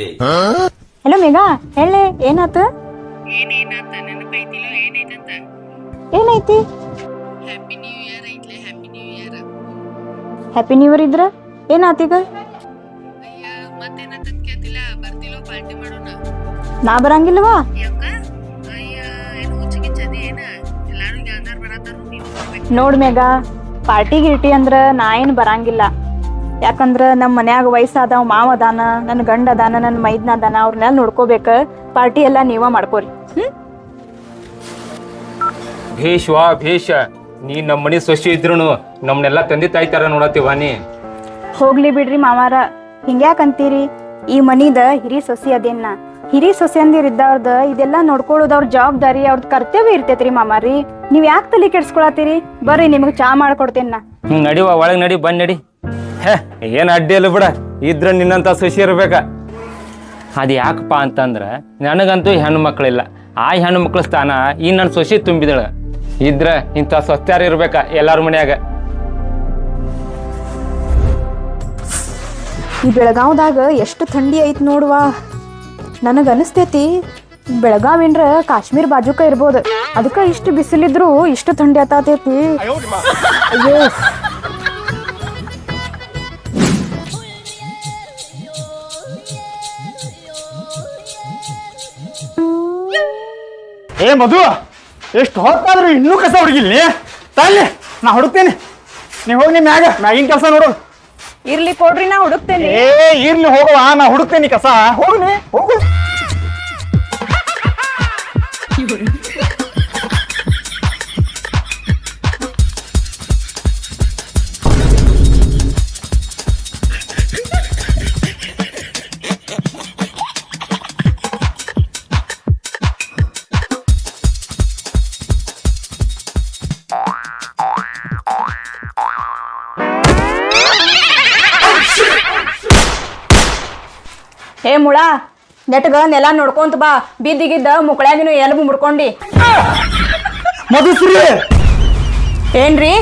ಇದೆ. ಹಲೋ ಮೇಘಾ ಹೇಳಿ ಏನಾತ ಏನೇನಾತ ನೆನಪೈತಿಲ್ಲ ಏನೈತಂತ ಏನೈತಿ happy new year ಐತ್ಲೆ happy new year happy new year ಇದ್ರ? ಏನಾತೀಗ ಅಯ್ಯ ಮತ್ತೇನಂತ ಕೇಳ್ತಿಲ್ಲ. ಬರ್ತಿಲ್ಲ ಪಾರ್ಟಿ ಮಾಡೋಣ? ನಾ ಬರಂಗಿಲ್ವಾ? ಯಾಕ? ಅಯ್ಯ ಏನು ಚದಿ ಏನ? ಎಲ್ಲಾರು ಬರತ್ತಾರು ನೋಡ್ ಮೇಘ ಪಾರ್ಟಿ ಗಿರ್ಟಿ ಅಂದ್ರ ನಾ ಏನ್ ಬರಂಗಿಲ್ಲ. ಯಾಕಂದ್ರ ನಮ್ಮ ಮನ್ಯಾಗ ವಯಸ್ಸಾದವ ಮಾವ ಅದಾನ ನನ್ನ ಗಂಡ ಅದಾನ ನನ್ನ ಮೈದ್ನ ಅದಾನ ಅವ್ರನ್ನೆಲ್ಲ ನೋಡ್ಕೋಬೇಕ? ಪಾರ್ಟಿ ಎಲ್ಲ ನೀವ ಮಾಡ್ಕೋರಿ. ಹ್ಮ್? ಭೇಷ್ ವಾ ಭೇಷ ನೀ ನಮ್ಮ ಮನೆ ಸೊಸಿ ಇದ್ರು ನಮ್ನೆಲ್ಲ ತಂದೆ ತಾಯಿ ತರ ನೋಡತ್ತೀವ ನೀ? ಹೋಗ್ಲಿ ಬಿಡ್ರಿ ಮಾವಾರ. ಹಿಂಗ್ಯಾಕಂತೀರಿ ಈ ಮನಿದ ಹಿರಿ ಸೊಸಿ ಅದೇನ? ಹಿರಿ ಸೊಸೆಯಂದಿರ್ ಇದ್ದವ್ರದ ಇದೆಲ್ಲ ನೋಡ್ಕೊಳ್ಳೋದು ಅವ್ರ ಜವಾಬ್ದಾರಿ ಅವ್ರದ್ ಕರ್ತವ್ಯ ಇರ್ತೈತ್ರಿ ಮಾಮಾರಿ ನೀವ್ ಯಾಕೆ ತಲೆ ಕೆಡ್ಸ್ಕೊಳತ್ತೀರಿ? ಬರ್ರಿ ನಿಮಗ್ ಚಾ ಮಾಡ್ಕೊಡ್ತೇನ್ ನಾ. ಹ್ಮ್ ನಡಿವ ಒಳಗ್ ನಡಿ ಬಂದ್ ನಡಿ. ಹೇ ಏನ್ ಅಡ್ಡಿ ಇಲ್ಲ ಬಿಡ. ಇದ್ರ ನಿನ್ನಂತ ಸೊಸಿ ಇರ್ಬೇಕ. ಅದ್ ಯಾಕಪ್ಪ ಅಂತಂದ್ರ ನನಗಂತೂ ಹೆಣ್ಣು ಮಕ್ಳಿಲ್ಲ. ಆ ಹೆಣ್ಣು ಮಕ್ಳ ಸ್ಥಾನ ಈ ನನ್ನ ಸೊಸಿ ತುಂಬಿದಳ. ಇದ್ರ ಇಂಥ ಸ್ವಚ್ಛಾರ ಇರ್ಬೇಕ ಎಲ್ಲಾರ ಮನ್ಯಾಗ. ಈ ಬೆಳಗಾವ್ದಾಗ ಎಷ್ಟು ಥಂಡಿ ಐತ್ ನೋಡುವ. ನನಗೆ ಅನಿಸ್ತೈತಿ ಬೆಳಗಾವ್ ಏನ್ರ ಕಾಶ್ಮೀರ್ ಬಾಜುಕ ಇರ್ಬೋದು. ಅದಕ್ಕ ಇಷ್ಟು ಬಿಸಿಲಿದ್ರು ಇಷ್ಟು ಥಂಡಿ ಆತಾತೈತಿ. ಅಯ್ಯೋ. ಏ ಮಧು ಎಷ್ಟು ಹೊತ್ತಾದ್ರೂ ಇನ್ನೂ ಕಸ ಹುಡುಗಿಲ್ಲ ತಲ್ಲಿ ನಾ ಹುಡುಕ್ತೇನೆ. ನೀ ಹೋಗಿ ನಿಮ್ಮ ಮ್ಯಾಗ ಮ್ಯಾಗಿನ ಕೆಲಸ ನೋಡು. ಇರ್ಲಿ ಕೊಡ್ರಿ ನಾ ಹುಡುಕ್ತೇನೆ. ಏ ಇರ್ಲಿ ಹೋಗುವ ನಾ ಹುಡುಕ್ತೇನೆ ಕಸ ಹೋಗ್ಲಿ ಹೋಗು ಏ ಮುಳ ನೆಟ್ಗ ನೆಲ ನೋಡ್ಕೊಂತ ಬಾ. ಬಿದ್ದಿಗಿದ್ದ ಮುಕ್ಳ್ಯಾಗಿನ ಎಲಬು ಮುಡ್ಕೊಂಡಿ. ಮಧುಶ್ರೀ ಏನ್ರಿ?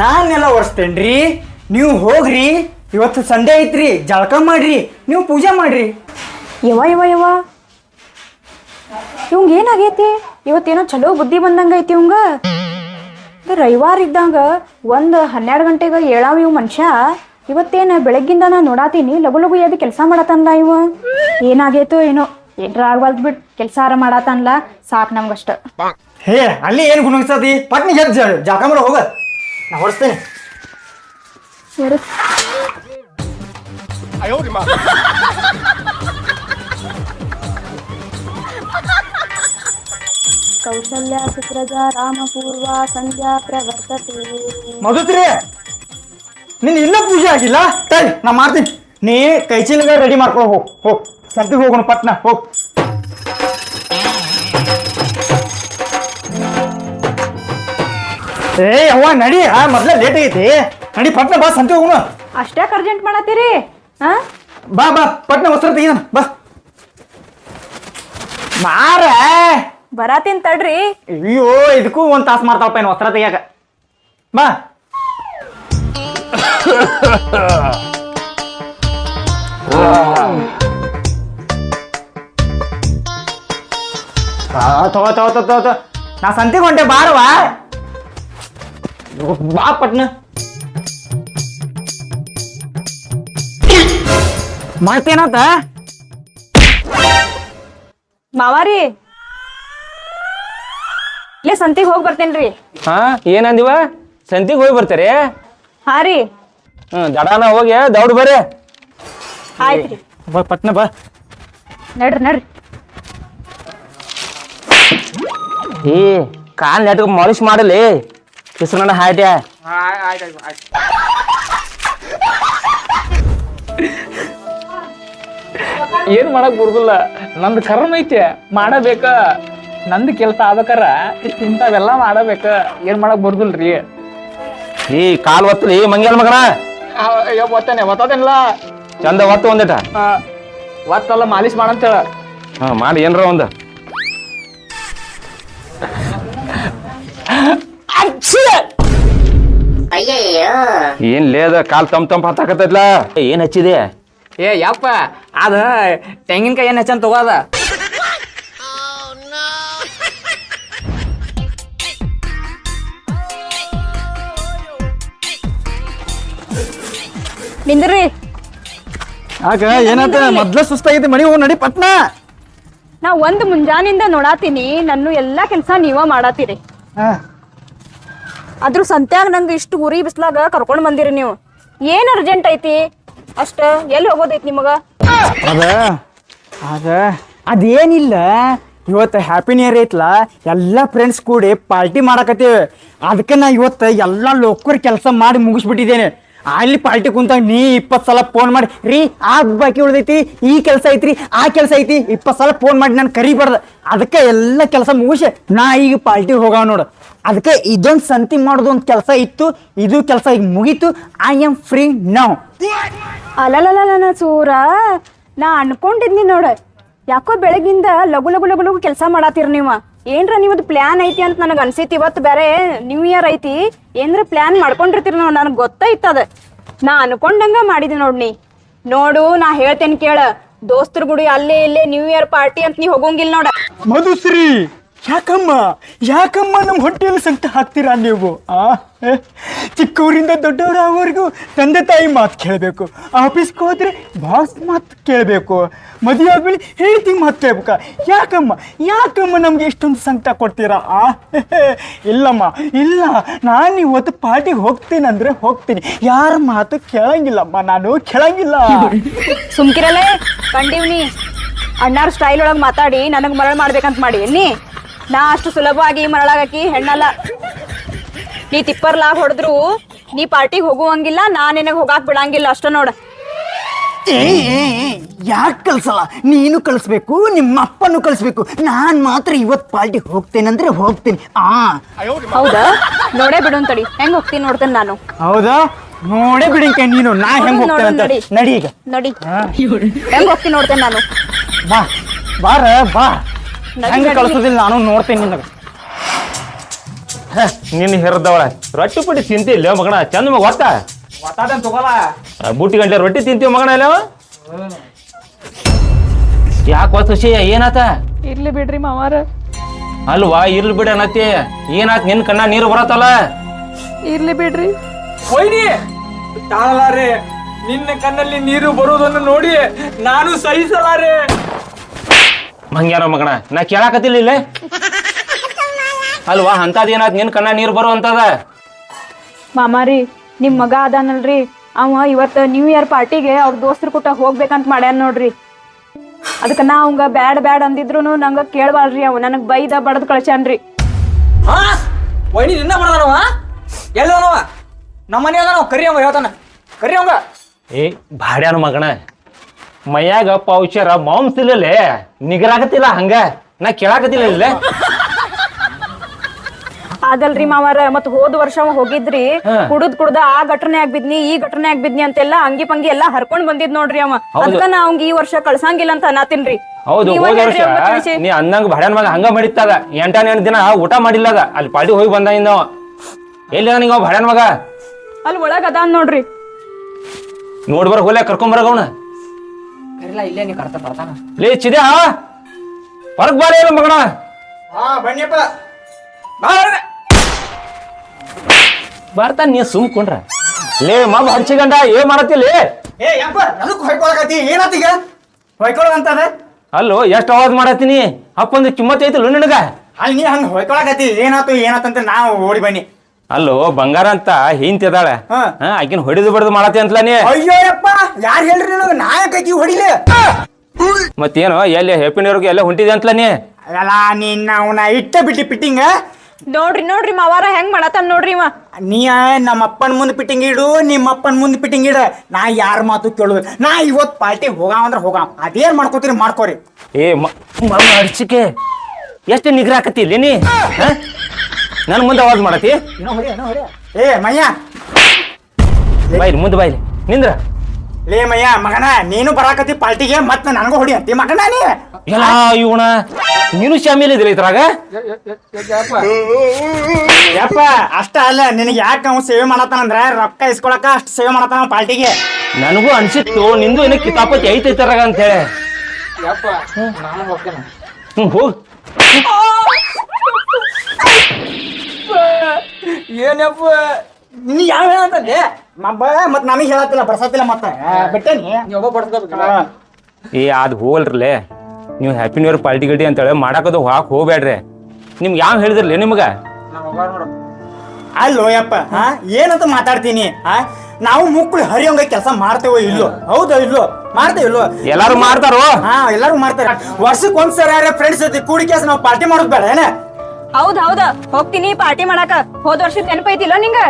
ನಾನೆಲ್ಲ ಒರೆಸ್ತೇನ್ರಿ? ನೀವು ಹೋಗ್ರಿ. ಇವತ್ತು ಸಂಡೇ ಐತ್ರಿ ಜಳಕ ಮಾಡ್ರಿ. ನೀವು ಪೂಜೆ ಮಾಡ್ರಿ. ಯವ ಯವ ಯವ ಇವಂಗ ಏನಾಗೈತಿ? ಇವತ್ತೇನೋ ಚಲೋ ಬುದ್ಧಿ ಬಂದಂಗ ಐತಿ ಇವಂಗ. ರವಿವಾರ ಇದ್ದಂಗ ಒಂದು ಹನ್ನೆರಡು ಗಂಟೆಗೆ ಏಳಾವ ಇವ್ ಮನುಷ್ಯ. ಇವತ್ತೇನ ಬೆಳಗ್ಗಿಂದ ನಾ ನೋಡಾತೀನಿ ಲಗು ಲಗು ಎದ್ದು ಕೆಲಸ ಮಾಡತ್ತಂದ ಇವ. ಏನಾಗೈತೋ ಏನೋ ಏನ್ರ ಆಗ್ವಲ್ದ್ ಬಿಟ್ ಕೆಲಸ ಆರ ಮಾಡತ್ತನ್ಲ ಸಾಕ್ ನಮ್ಗಷ್ಟ. ಹೇ ಅಲ್ಲಿ ಏನು ಗುಣಗಿಸತಿ ಪಟ್ನಿ ಜಗ್ ಮಾಡ ಮಾಡೋ ಹೋಗ. ನಾ ಹೊರಸ್ತೇನೆ ಕೌಶಲ್ಯ ಸುಪ್ರಜಾ ರಾಮಪೂರ್ವ ಸಂಧ್ಯಾ ಪ್ರವರ್ತತೆ. ಮಧುತ್ರಿ! ನಿನ್ ಇನ್ನೂ ಪೂಜೆ ಆಗಿಲ್ಲ? ಸರಿ ನಾ ಮಾಡ್ತೀನಿ. ನೀ ಕೈ ಚೀಲಗ ರೆಡಿ ಮಾಡ್ಕೊ ಹೋಗ್ ಹೋಗ್ ಸಂತಿಗೆ ಹೋಗೋಣ ಪಟ್ನ ಹೋಗ್ ಏ ಅವ್ವ ನಡಿ ಆ ಮೊದ್ಲ ಲೇಟ್ ಆಗೈತಿ. ನಡಿ ಪಟ್ನ ಬಾ ಸಂತಿ ಹೋಗೋಣ. ಅಷ್ಟೇ ಅರ್ಜೆಂಟ್ ಮಾಡತ್ತೀರಿ? ಹಾ ಬಾ ಬಾ ಪಟ್ನ ವಸ್ತ್ರ ತೆಗಿಯೋಣ ಬಾ. ಮಾರ. ಬರಾತೀನಿ ತಡ್ರಿ. ಅಯ್ಯೋ ಇದಕ್ಕೂ ಒಂದ್ ತಾಸು ಮಾಡ್ತಾವಪ್ಪ ಏನು ವಸ್ತ್ರ ತೆಗಿಯಾಕ. ಬಾ. ತಗೋ ತಗೋ ತಗೋ ತಗೋ ನಾ ಸಂತಿಗೆ ಹೊಂಟೆ ಬಾರವಾ ಬಾ ಪಟ್ನ ಮಾಡ್ತೇನಂತ ಮಾವಾರಿ. ಇಲ್ಲೇ ಸಂತಿಗೆ ಹೋಗಿ ಬರ್ತೇನ್ರಿ. ಹಾ, ಏನಂದಿವ? ಸಂತಿಗೆ ಹೋಗಿ ಬರ್ತಾರೆ? ಹಾ ರೀ. ಹ್ಮ್ ದಡಾನ ಹೋಗಿ ದೌಡ್ ಬರ್ರಿ. ಆಯ್ತ್ರಿ ಬಾ ಪಟ್ನ ಬಾ. ನಡ್ರಿ ನಡ್ರಿ. ಏ ಕಾಲ್ ನೆಟ್ ಮಾಲಿಶ್ ಮಾಡಲಿ. ಹೆಸರನ್ನ ಹಾಯ್ಟ್ಯಾ ಏನ್ ಮಾಡಕ್ ಬರುದಿಲ್ಲ? ನಂದು ಕರ್ಮ ಐತೆ ಮಾಡಬೇಕ. ನಂದು ಕೆಲಸ ಆಗ್ಬೇಕಾರ ಇಂಥವೆಲ್ಲ ಮಾಡಬೇಕ. ಏನ್ ಮಾಡಕ್ ಬರುದಿಲ್ರಿ? ಈ ಕಾಲ್ ಒತ್ತಲಿ ಮಂಗ್ಯಾನ ಮಗನ? ಒತ್ತಾನೆ ಒತ್ತದೇನಿಲ್ಲ? ಚಂದ ಒತ್ತು ಒಂದಿಟ. ಒತ್ತಲ್ಲ ಮಾಲಿಶ್ ಮಾಡಂತೇಳ ಹಾ ಮಾಡಿ ಏನ್ರ ಒಂದ. ಏನ್ ಲೇದ ಕಾಲ್ ತಂಪ್ ತಂಪ್ ಹತ್ತಾಕತ್ತೈತ್ಲ? ಏನ್ ಹಚ್ಚಿದೆ? ಏ ಯಪ್ಪ ಅದ ತೆಂಗಿನಕಾಯಿ ಏನು ಹಚ್ಚಂತ ತಗೋದ ನಿಂದ್ರಿ. ಆಗ ಏನಾತ? ಮೊದ್ಲ ಸುಸ್ತಾಗೈತಿ ಮನಿ ಹೋಗಿ ನಡಿ ಪಟ್ನ. ನಾ ಒಂದ್ ಮುಂಜಾನಿಂದ ನೋಡಾತೀನಿ ನನ್ನ ಎಲ್ಲಾ ಕೆಲ್ಸ ನೀವ ಮಾಡಾತೀರಿ. ಆದ್ರೂ ಅದ್ರ ಸಂತ್ಯಾಗ ನಂಗೆ ಇಷ್ಟು ಉರಿ ಬಿಸ್ಲಾಗ ಕರ್ಕೊಂಡ್ ಬಂದಿರಿ ನೀವು. ಏನ್ ಅರ್ಜೆಂಟ್ ಐತಿ? ಅಷ್ಟ ಎಲ್ಲಿ ಹೋಗೋದೈತಿ ನಿಮಗ? ಅದ ಅದ ಅದೇನಿಲ್ಲ ಇವತ್ತು ಹ್ಯಾಪಿ ನಿಯರ್ ಐತ್ಲ ಎಲ್ಲ ಫ್ರೆಂಡ್ಸ್ ಕೂಡಿ ಪಾರ್ಟಿ ಮಾಡಕತ್ತೀವಿ. ಅದಕ್ಕೆ ನಾ ಇವತ್ತು ಎಲ್ಲ ಲೋಕರ್ ಕೆಲಸ ಮಾಡಿ ಮುಗಿಸ್ಬಿಟ್ಟಿದ್ದೇನೆ. ಅಲ್ಲಿ ಪಾರ್ಟಿ ಕುಂತಾಗ ನೀ ಇಪ್ಪತ್ತು ಸಲ ಫೋನ್ ಮಾಡಿ, ರೀ ಆ ಬಾಕಿ ಉಳ್ದೈತಿ, ಈ ಕೆಲಸ ಐತ್ರಿ, ಆ ಕೆಲಸ ಐತಿ ಇಪ್ಪತ್ತು ಸಲ ಫೋನ್ ಮಾಡಿ ನಾನು ಕರಿಬಾರ್ದು. ಅದಕ್ಕೆ ಎಲ್ಲ ಕೆಲಸ ಮುಗಿಸಿ, ನಾ ಈಗ ಪಾರ್ಟಿ ಹೋಗಾವ ನೋಡು. ಅದಕ್ಕೆ ಇದೊಂದು ಸಂತಿ ಮಾಡೋದು ಒಂದು ಕೆಲಸ ಇತ್ತು, ಇದು ಕೆಲಸ ಈಗ ಮುಗೀತು ಐ ಆಮ್ ಫ್ರೀ ನಾವು ಅಲಲಲನ ಸೂರ, ನಾ ಅನ್ಕೊಂಡಿದ್ನಿ ನೋಡ. ಯಾಕೋ ಬೆಳಗಿಂದ ಲಘು ಲಘು ಲಘು ಲಘು ಕೆಲಸ ಮಾಡತ್ತೀರಿ ನೀವು? ಏನ್ರ ನಿಮ್ದು ಪ್ಲಾನ್ ಐತಿ ಅಂತ ನನಗೆ ಅನ್ಸೈತಿ ಇವತ್ತು ಬೇರೆ ನ್ಯೂ ಇಯರ್ ಐತಿ. ಏನ್ರ ಪ್ಲಾನ್ ಮಾಡ್ಕೊಂಡಿರ್ತೀರಿ ನಾವು ನನಗೆ ಗೊತ್ತೈತದ ನಾ ಅನ್ಕೊಂಡಂಗ ಮಾಡಿದೆ ನೋಡ್ನಿ ನೋಡು, ನಾ ಹೇಳ್ತೇನೆ ಕೇಳ. ದೋಸ್ತರ ಗುಡಿ ಅಲ್ಲೇ ಇಲ್ಲೇ ನ್ಯೂ ಇಯರ್ ಪಾರ್ಟಿ ಅಂತ ನೀ ಹೋಗಂಗಿಲ್ಲ ನೋಡ. ಮಧುಶ್ರೀ, ಯಾಕಮ್ಮ? ಯಾಕಮ್ಮ ನಮ್ಮ ಹೊಟ್ಟೆಯಲ್ಲಿ ಸಂತ ಹಾಕ್ತೀರಾ ನೀವು? ಆ? ಚಿಕ್ಕವರಿಂದ ದೊಡ್ಡವರಾಗೋವರೆಗೂ ತಂದೆ ತಾಯಿ ಮಾತು ಕೇಳಬೇಕು. ಆಫೀಸ್ಗೆ ಹೋದ್ರೆ ಬಾಸ್ ಮಾತು ಕೇಳಬೇಕು. ಮದುವೆ ಆದ್ಮೇಲೆ ಹೇಳ್ತಿ ಮಾತು ಕೇಳ್ಬೇಕಾ? ಯಾಕಮ್ಮ? ಯಾಕಮ್ಮ ನಮ್ಗೆ ಎಷ್ಟೊಂದು ಸಂಕಟ ಕೊಡ್ತೀರಾ? ಆ, ಇಲ್ಲಮ್ಮ, ಇಲ್ಲ. ನಾನು ಇವತ್ತು ಪಾರ್ಟಿಗೆ ಹೋಗ್ತೀನಂದ್ರೆ ಹೋಗ್ತೀನಿ ಯಾರ ಮಾತು ಕೇಳಂಗಿಲ್ಲಮ್ಮ. ನಾನು ಕೇಳಂಗಿಲ್ಲ. ಸುಮ್ಕಿರಲ್ಲೇ ಕಂಡೀವ್ನಿ. ಅಣ್ಣಾರ ಸ್ಟೈಲ್ ಒಳಗೆ ಮಾತಾಡಿ, ನನಗೆ ಮರಳು ಮಾಡ್ಬೇಕಂತ ಮಾಡಿ. ನೀ ನಾ ಅಷ್ಟು ಸುಲಭವಾಗಿ ಮರಳಾಗಕ್ಕೆ ಹೆಣ್ಣಲ್ಲ. ನೀ ತಿಪ್ಪರ್ಲಾಗ ಹೊಡೆದ್ರು ನೀ ಪಾರ್ಟಿಗೆ ಹೋಗುವಂಗಿಲ್ಲ ನಾ ನಿನಗೆ ಹೋಗಾಕ್ ಬಿಡಂಗಿಲ್ಲ ಅಷ್ಟ ನೋಡ. ಯಾಕೆ ಕಳ್ಸಲ್ಲ? ನೀನು ಕಳಿಸ್ಬೇಕು ನಿಮ್ಮ ಅಪ್ಪನು ಕಳಿಸ್ಬೇಕು. ನಾನು ಮಾತ್ರ ಇವತ್ತು ಪಾರ್ಟಿ ಹೋಗ್ತೇನಂದ್ರೆ ಹೋಗ್ತೀನಿ. ಆ. ಹೌದಾ? ನೋಡೇ ಬಿಡು ಅಂತಡಿ ಹೆಂಗ್ ಹೋಗ್ತೀನಿ ನೋಡ್ತೇನೆ ನಾನು. ಹೌದಾ? ನೋಡೇ ಬಿಡಿಂಕೆ ನೀನು. ನಾ ಹೆಂಗ್ ಹೋಗ್ತೇನೆ ಅಂತ. ನಡಿ. ನಡಿ ಈಗ. ನಡಿ. ಹೆಂಗ್ ಹೋಗ್ತೀನಿ ನೋಡ್ತೇನೆ ನಾನು. ಬಾ ಬಾರ ಬಾ. ನಡಿ, ಹೆಂಗ್ ನಡಿ. ಕಳ್ಸೋದಿಲ್ಲ ನಾನು ನೋಡ್ತೇನೆ ನಿನಗೆ. ನಿನ್ನ ಹೆರ್ದವಳ. ರೊಟ್ಟಿ ಪುಟ್ಟಿ ತಿಂತಿಲ್ಲ ಮಗಣ ಚಂದ ಮಗ ಒತ್ತ ಒತ್ತಾದನ್ ಬುಟ್ಟಿ ಗಂಟೆ ರೊಟ್ಟಿ ತಿಂತೀವಿ ಮಗಣ ಇಲ್ಲ ಯಾಕೆ ಒತ್ತ ಖುಷಿ ಏನಾತ? ಇರ್ಲಿ ಬಿಡ್ರಿ ಮಾವಾರ. ಅಲ್ವಾ ಇರ್ಲಿ ಬಿಡ ಅನ್ನತಿ ಏನಾತ್ ನಿನ್ ಕಣ್ಣ ನೀರು ಬರತ್ತಲ್ಲ? ಇರ್ಲಿ ಬಿಡ್ರಿ. ತಾಳಲಾರೆ ನಿನ್ನ ಕಣ್ಣಲ್ಲಿ ನೀರು ಬರುವುದನ್ನು ನೋಡಿ ನಾನು ಸಹಿಸಲಾರೆ. ಮಂಗ್ಯಾರ ಮಗಣ ನಾ ಕೇಳಾಕತ್ತಿಲ್ಲ ಇಲ್ಲೇ? ಅಲ್ವಾ? ಅಂತದ್ ಏನಾದ್ ನಿನ್ ಕಣ್ಣ ನೀರು ಬರೋ ಅಂತದ ಮಾಮಾರಿ ನಿಮ್ ಮಗ ಅದಾನಲ್ರಿ. ಅವ ಇವತ್ತು ನ್ಯೂ ಇಯರ್ ಪಾರ್ಟಿಗೆ ಅವ್ರ ದೋಸ್ತರ ಕೂಟ ಹೋಗ್ಬೇಕಂತ ಮಾಡ್ಯಾನ ನೋಡ್ರಿ. ಅದಕ್ಕೆ ನಾ ಅವಂಗ ಬ್ಯಾಡ್ ಬ್ಯಾಡ್ ಅಂದಿದ್ರು ನಂಗ ಕೇಳ್ಬಾಳ್ರಿ ಅವ. ನನಗ್ ಬೈದ ಬಡದ್ ಕಳ್ಸ್ಯಾನ್ರಿ. ವೈನಿ ನಿನ್ನ ಬಡದನವ ನಮ್ಮ ಮನೆ ನಾವು ಕರಿ ಅವ ಹೇಳ್ತಾನ. ಕರಿ ಅವಂಗ. ಏ ಭಾಡ್ಯಾನ ಮಗಣ ಮೈಯಾಗ ಪೌಚರ ಮಾಂಸ ಇಲ್ಲಲೇ ನಿಗರಾಗತ್ತಿಲ್ಲ ಹಂಗ? ನಾ ಕೇಳಾಕತ್ತಿಲ್ಲ ಇಲ್ಲೇ? ಅದಲ್ರಿ ಮಾವರ ಮತ್ ಹೋದ್ ವರ್ಷ ಹೋಗಿದ್ರಿ ಕುಡದ್ ಕುಡುದ್ ಆ ಘಟನೆ ಆಗ್ಬಿದ್ನಿ ಈ ಘಟನೆ ಆಗ್ಬಿದ್ನಿ ಅಂತೆಲ್ಲ ಅಂಗಿ ಪಂಗಿ ಎಲ್ಲಾ ಹರ್ಕೊಂಡ್ ಬಂದಿದ್ ನೋಡ್ರಿ ಅವ. ಅದಕ್ಕ ನಾ ಅವಂಗ ಈ ವರ್ಷ ಕಳ್ಸಂಗಿಲ್ಲ ಅಂತ ಅನ್ನತೀನ್ರಿ. ಹೌದು ವರ್ಷ. ನೀ ಅಂದಂಗ ಭಾಡ್ಯಾನ ಮಗ ಹಂಗ ಮಾಡಿತ್ತಾಗ ಎಂಟನೇ ಎಂಟು ದಿನ ಊಟ ಮಾಡಿಲ್ಲ ಅದ. ಅಲ್ಲಿ ಪಾಡಿ ಹೋಗಿ ಬಂದ ಇನ್ನ. ಎಲ್ಲಿ ನಿಂಗ ಭಾಡ್ಯಾನ ಮಗ? ಅಲ್ಲಿ ಒಳಗ ಅದ ನೋಡ್ರಿ. ನೋಡ್ಬರ ಹೋಲೆ ಕರ್ಕೊಂಡ್ ಅವನ. ಕರಿಲ್ಲ ಇಲ್ಲೇ ನೀ ಕರ್ತ ಬರ್ತಾನ. ಲೇ ಚಿದ್ಯಾ ಹೊರಗ್ ಬಾರ ಮಗಣ ಹಾ ಬನ್ನಿಯಪ್ಪ. ಬರ್ತಾನ ನೀ ಸುಮ್ಕೊಂಡ್ರ ಲೇ ಮಬ್ ಹಂಚಿಗಂಡ ಏನ್ ಮಾಡತ್ತಿಲ್ಲ ಏ ಯಪ್ಪ ಅದಕ್ಕೆ ಹೊಯ್ಕೊಳಕತ್ತಿ ಅಲ್ಲೋ ಎಷ್ಟು ಅವಾಜ್ ಮಾಡತ್ತೀನಿ? ಅಪ್ಪಂದು ಕಿಮ್ಮತ್ ಐತಿಲ್ಲ ನಿನಗ? ಅಲ್ಲಿ ನೀ ಹಂಗ ಹೊಯ್ಕೊಳಕತ್ತಿ ಏನಾತು ಏನಾತಂತ ನಾ ಓಡಿ ಬನ್ನಿ. ಅಲ್ಲೋ ಬಂಗಾರ ಅಂತ ಹಿಂತಿದಾಳ ಹಾ. ಆಕಿನ ಹೊಡಿದು ಬಡ್ದು ಮಾಡತ್ತಿ ಅಂತಲ ನೀ? ಅಯ್ಯೋ ಯಪ್ಪ ಯಾರು ಹೇಳ್ರಿ ನನಗೆ? ನಾಯಕಿ ಹೊಡಿಲಿ? ಮತ್ತೇನು ಎಲ್ಲಿ ಹೆಪ್ಪಿನವ್ರಿಗೆ ಎಲ್ಲ ಹೊಂಟಿದೆ ಅಂತಲ ನೀ? ಅಲ್ಲ ನಿನ್ನ ಅವನ ಇಟ್ಟ ಬಿಟ್ಟಿ ಪಿಟ್ಟಿಂಗ ನೋಡ್ರಿ ನೋಡ್ರಿ ಮಾವಾರ ಹೆಂಗ್ ಮಾಡತಾನ ನೋಡ್ರಿ ಇವ? ನೀ ನಮ್ಮ ಅಪ್ಪನ ಮುಂದೆ ಪಿಟ್ಟಿಂಗ್ ಇಡು ನಿಮ್ಮ ಅಪ್ಪನ ಮುಂದೆ ಪಿಟ್ಟಿಂಗ್ ಇಡ. ನಾ ಯಾರ ಮಾತು ಕೇಳುದು ನಾ ಇವತ್ತು ಪಾರ್ಟಿ ಹೋಗಾವ ಅಂದ್ರೆ ಹೋಗಾವ. ಅದೇನ್ ಮಾಡ್ಕೋತೀರಿ ಮಾಡ್ಕೋರಿ. ಏ ಮಮ್ಮ ಅರ್ಚಿಕೆ ಎಷ್ಟು ನಿಗ್ರ ಹಾಕತಿ ಇಲ್ಲಿ ನೀ? ನನ್ನ ಮುಂದೆ ಅವಾಜ್ ಮಾಡತಿ? ಏನೋ ಹೊಡಿ ಏನೋ ಹೊಡಿ ಏ ಮಯ್ಯ. ಬಾಯ್ಲಿ ಮುಂದೆ ಬಾಯ್ಲಿ. ನಿಂದ್ರ. ಲೇ ಮಯ್ಯ ಮಗನ ನೀನು ಬರಾಕತಿ ಪಾರ್ಟಿಗೆ ಮತ್ತ ನನಗೂ ಹೊಡಿ ಅಂತಿ. ಮಗನ ನೀ. ಎಲ್ಲ ಇವಣ ನೀನು ಶಾಮಿಲ್ ಇದ್ರಿ ಇದ್ರಾಗ ಯಪ್ಪ ಅಷ್ಟ ಅಲ್ಲ ನಿನಗೆ ಯಾಕೆ ಅವ್ನು ಸೇವೆ ಮಾಡತ್ತಾನಂದ್ರ ರೊಕ್ಕ ಇಸ್ಕೊಳಕ ಅಷ್ಟು ಸೇವೆ ಮಾಡತ್ತಾನ ಪಾರ್ಟಿಗೆ ನನಗೂ ಅನ್ಸಿತ್ತು ನಿಂದು ಏನೋ ಕಿತಾಪತಿ ಐತೈತರಾಗ ಅಂತ ಹೇಳಿ. ಯಪ್ಪ ನಾನು ಹೋಗ್ತೇನೆ. ಹ್ಮ್ ಹೋಗ್ ಏನಪ್ಪ ನೀ ಯಾವ ಹೇಳಂತಂದೆ ಮಬ್ಬ ಮತ್ ನಮಗೆ ಹೇಳತ್ತಿಲ್ಲ ಬರ್ಸತ್ತಿಲ್ಲ ಮತ್ತ. ಬಿಟ್ಟೇನಿ ನೀ. ಒಬ್ಬ ಏ ಅದ್ ಹೋಲ್ರಲೆ ನೀವು ಹ್ಯಾಪಿ ನ್ಯೂ ಇಯರ್ ಪಾರ್ಟಿ ಗಡಿ ಅಂತೇಳಿ ಮಾಡಾಕದು ಹಾಕ್ ಹೋಗ್ಬೇಡ್ರಿ ನಿಮ್ಗೆ ಯಾವ ಹೇಳಿದ್ರಲ್ಲ ನಿಮ್ಗ? ಅಲ್ಲೋ ಯಪ್ಪ ಹಾ? ಏನಂತ ಮಾತಾಡ್ತೀನಿ ಹಾ? ನಾವು ಮುಕ್ಕಳು ಹರಿಯೋಂಗ ಕೆಲಸ ಮಾಡ್ತೇವೋ ಇಲ್ಲೋ ಹೌದ ಇಲ್ಲೋ ಮಾಡ್ತೇವ ಇಲ್ಲೋ ಎಲ್ಲಾರು ಮಾಡ್ತಾರೋ? ಹಾ ಎಲ್ಲಾರು ಮಾಡ್ತಾರೆ. ವರ್ಷಕ್ಕೆ ಒಂದ್ಸರಿ ಯಾರ ಫ್ರೆಂಡ್ಸ್ ಜೊತೆ ಕೂಡಿ ಕೆಲಸ ನಾವು ಪಾರ್ಟಿ ಮಾಡೋದ್ ಬೇಡ ಏನ? ಹೌದ್ ಹೌದ. ಹೋಗ್ತೀನಿ ಪಾರ್ಟಿ ಮಾಡಾಕ. ಹೋದ್ ವರ್ಷದ ನೆನಪೈತಿಲ್ಲ ನಿಂಗ?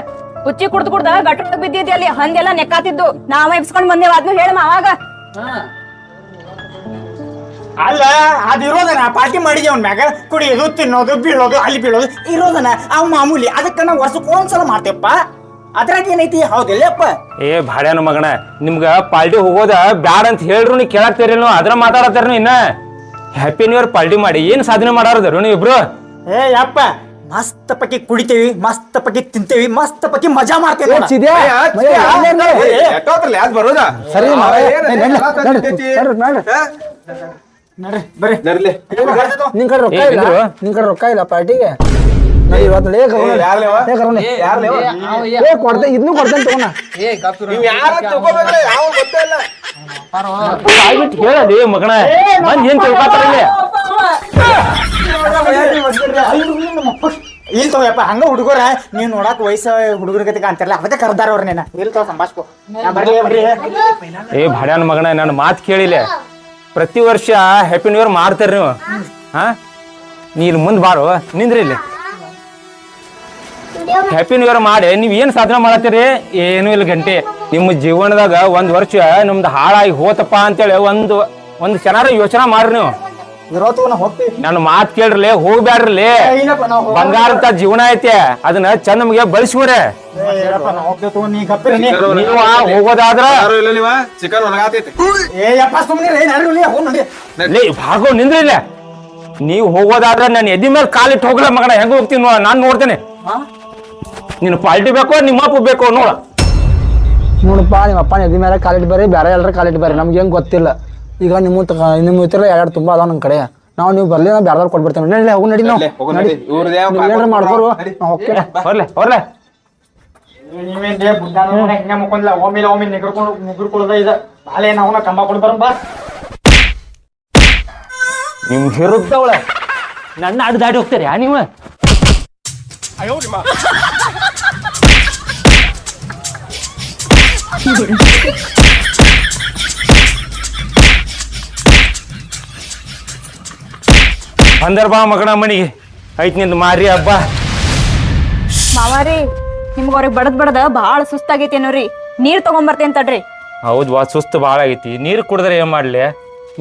ಹುಚ್ಚಿ ಕುಡ್ದು ಕುಡ್ದ ಗಟ್ರ ಬಿದ್ದಿದ್ದಿ ಅಲ್ಲಿ? ಹಂದೆಲ್ಲ ನೆಕ್ಕಾತಿದ್ದು. ನಾವ ಎಬ್ಸ್ಕೊಂಡ್ ಬಂದೇವ. ಅದ್ನು ಹೇಳ ಅವಾಗ ಅಲ್ಲ ಅದ್ ಇರೋದನ? ಪಾರ್ಟಿ ಮಾಡಿದ್ಯ ಅವ್ನ ಮ್ಯಾಗ? ಕುಡಿಯೋದು ತಿನ್ನೋದು ಬೀಳೋದು ಅಲ್ಲಿ ಬೀಳೋದು ಇರೋದನ? ಅವ್ ಮಾಮೂಲಿ. ಅದಕ್ಕ ನಾವು ವರ್ಷಕ್ಕೆ ಒಂದ್ಸಲ ಮಾಡ್ತೇವಪ್ಪ. ಅದ್ರಾಗ ಏನೈತಿ? ಹೌದಿಲ್ಲಪ್ಪ ಏ ಭಾಡ್ಯಾನ ಮಗನ ನಿಮ್ಗ ಪಾರ್ಟಿ ಹೋಗೋದ ಬ್ಯಾಡ ಅಂತ ಹೇಳ್ರು ನೀ ಕೇಳಾಕ್ತೀರೇನು ಅದ್ರ ಮಾತಾಡತ್ತಾರ ಇನ್ನ? ಹ್ಯಾಪಿ ನ್ಯೂ ಇಯರ್ ಪಾರ್ಟಿ ಮಾಡಿ. ಏನ್ ಸಾಧನೆ ಮಾಡಾರದರು ನೀವ್ ಇಬ್ರು ಏ ಯಪ್ಪ. ಮಸ್ತ್ ಪಕ್ಕಿ ಕುಡಿತೇವಿ ಮಸ್ತ್ ಪಕ್ಕಿ ತಿಂತೇವಿ ಮಸ್ತ್ ಪಕ್ಕಿ ಮಜಾ ಮಾಡ್ತೇವಿ ನೋಡ. ಸರಿ ಏ, ನಡ್ರಿ, ನಡ್ರಿ, ನಡ್ರಿ, ನಡ್ರಿ. ನಡ್ರಿ ಬರ್ರಿ. ನಿನ್ ಕಡೆ ರೊಕ್ಕ ಇಲ್ಲ? ನಿನ್ ಕಡೆ ರೊಕ್ಕ ಇಲ್ಲ ಪಾರ್ಟಿಗೆ? ನಡಿ ಇವತ್ತು? ಏ ಕೊಡ್ತೆ ಇದನ್ನು ಕೊಡ್ತೇನೆ ತಗೋಣ. ಹೇಳಲಿ ಮಗನ. ಬಂದ್ ಏನ್ ತಿಳ್ಕೊತಾರ ಇಲ್ಲಿ? ಹಂಗ ಹುಡುಗರ ನೀವ್ ನೋಡಕ್ ವಯಸ್ಸ ಹುಡುಗರ ಗತಿಗ ಅಂತಾರಲ್ಲ ಅವತ್ತೆ ಕರ್ದಾರ ಅವ್ರ ನೀನ ಇಲ್ ತಗೋ ಸಂಭಾಷ್ಕೋ ಏ ಭಾಡ್ಯಾನ ಮಗನ, ನನ್ನ ಮಾತು ಕೇಳಿಲ್ಲ ಪ್ರತಿ ವರ್ಷ ಹ್ಯಾಪಿ ನ್ಯೂ ಇಯರ್ ಮಾಡ್ತಾರ ನೀವು. ಹಾ? ನೀ ಇಲ್ಲಿ ಮುಂದೆ ಬಾರು, ನಿಂದ್ರಿ ಇಲ್ಲಿ. ಹ್ಯಾಪಿ ನ್ಯೂ ಇಯರ್ ಮಾಡಿ, ನೀವ್ ಏನ್ ಸಾಧನೆ ಮಾಡತ್ತೀರಿ? ಏನು ಇಲ್ಲ ಗಂಟೆ. ನಿಮ್ಮ ಜೀವನದಾಗ ಒಂದ್ ವರ್ಷ ನಿಮ್ದು ಹಾಳಾಗಿ ಹೋತಪ್ಪ ಅಂತೇಳಿ ಒಂದು ಒಂದು ಚೆನ್ನಾರ ಯೋಚನೆ ಮಾಡ್ರಿ ನೀವು. ಇರೋತು ನಾ ಹೋಗ್ತೀವಿ ನನ್ನ ಮಾತ್ ಕೇಳ್ರಿ ಹೋಗ್ಬ್ಯಾಡ್ರಿ ಇಲ್ಲಪ್ಪ ನಾವು ಜೀವನ ಐತೆ ಅದನ್ನ ಚಂದ ನಮಗೆ ಬಳಸ್ಬಿಡ್ರಿ. ಏ, ಇರಪ್ಪ, ನಾ ನೀ ಗಪ್ಪಿರಿ ನೀ. ನೀವು ಹೋಗೋದಾದ್ರ? ಯಾರು ಇಲ್ಲ ನೀವ? ಚಿಕನ್ ಒಣಗಾತೈತಿ ಏ ಯಪ್ಪ ಸುಮ್ಮನೆ ಏ ನಡ್ರಿ ಲೇ ಭಾಗೋ ನಿಂದ್ರಿ ನೀವ್ ನೀವು ಹೋಗೋದಾದ್ರೆ ನಾನು ಎದಿ ಮೇಲೆ ಕಾಲಿಟ್ಟು ಹೋಗ್ಲ ಮಗನ ಹೆಂಗ ಹೋಗ್ತೀನಿ ನೋಡ ನಾನು ನೋಡ್ತೇನೆ. ನಿನ್ನ ಪಾಲ್ಟಿ ಬೇಕೋ ನಿಮ್ಮ ಅಪ್ಪ ಬೇಕೋ ನೋಡ. ನೋಡಪ್ಪ ನಿಮ್ಮಪ್ಪ ಎದಿ ಮೇಲೆ ಕಾಲಿಟ್ಟು ಬರ್ರಿ ಬೇರೆ ಎಲ್ಲರ ಕಾಲಿಟ್ ಬರ್ರಿ ನಮ್ಗೆ ಹೆಂಗ್ ಗೊತ್ತಿಲ್ಲ. ಈಗ ನಿಮ್ಮ ತಕ ನಿಮ್ಮ ಇತರ ಎರಡು ತುಂಬಾ ಅದಾವ ನಮ್ಮ ಕಡೆ. ನಾವು ನೀವು ಬರ್ಲಿ ನಾವು ಬೇರೆದವ್ರು ಕೊಟ್ಬಿಡ್ತೇವೆ ನಡಿ. ಹೋಗು ನಡಿ ನಾವು ನಡಿ. ಏನಾರ ಮಾಡ್ಕೊರು. ನಾವು ಹೋಗ್ತೇವೆ. ಹೊರ್ಲೆ ಹೊರ್ಲೆ ನೀವೇನ್ ಲೇ ಬುದ್ಧ ನೋಡ್ಕೊಂಡ್ ಹಿಂಗ ಮುಕ್ಕೊಂಡ್ಲ ಒಮ್ಮಿಲ್ಲ ಒಮ್ಮೆ ನಿಗರ್ಕೊಂಡು ನಿಗರ್ಕೊಳ್ಳೋದ ಇದ. ಬಾಲೆ ನಾವು ಕಂಬ ಕೊಡ್ ಬರೋಣ ಬಾ. ನಿಮ್ ಹಿರುತ್ತವಳ ನನ್ನ ಅಡ್ ದಾಟಿ ಹೋಗ್ತೀರಿ ಯಾ ನೀವು? ಬಂದರ್ ಬಾ ಮಗನ ಮನಿಗೆ. ಐತ್ನಿಂದ ಮಾರಿ ಹಬ್ಬ. ಮಾವಾರಿ ನಿಮ್ಗ ಅವ್ರಿಗೆ ಬಡದ್ ಬಡದ ಬಾಳ ಸುಸ್ತಾಗೈತಿ ಏನೋರಿ ನೀರ್ ತಗೊಂಬರ್ತೇನ್ ತಡ್ರಿ. ಹೌದ್ ವಾ ಸುಸ್ತು ಭಾಳ ಆಗೈತಿ. ನೀರ್ ಕುಡಿದ್ರೆ ಏನ್ ಮಾಡ್ಲಿ?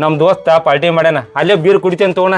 ನಮ್ ದೋಸ್ತ ಪಾರ್ಟಿ ಮಾಡ್ಯಾನ. ಅಲ್ಲೇ ಬೀರ್ ಕುಡಿತೇನ್ ತಗೋಣ.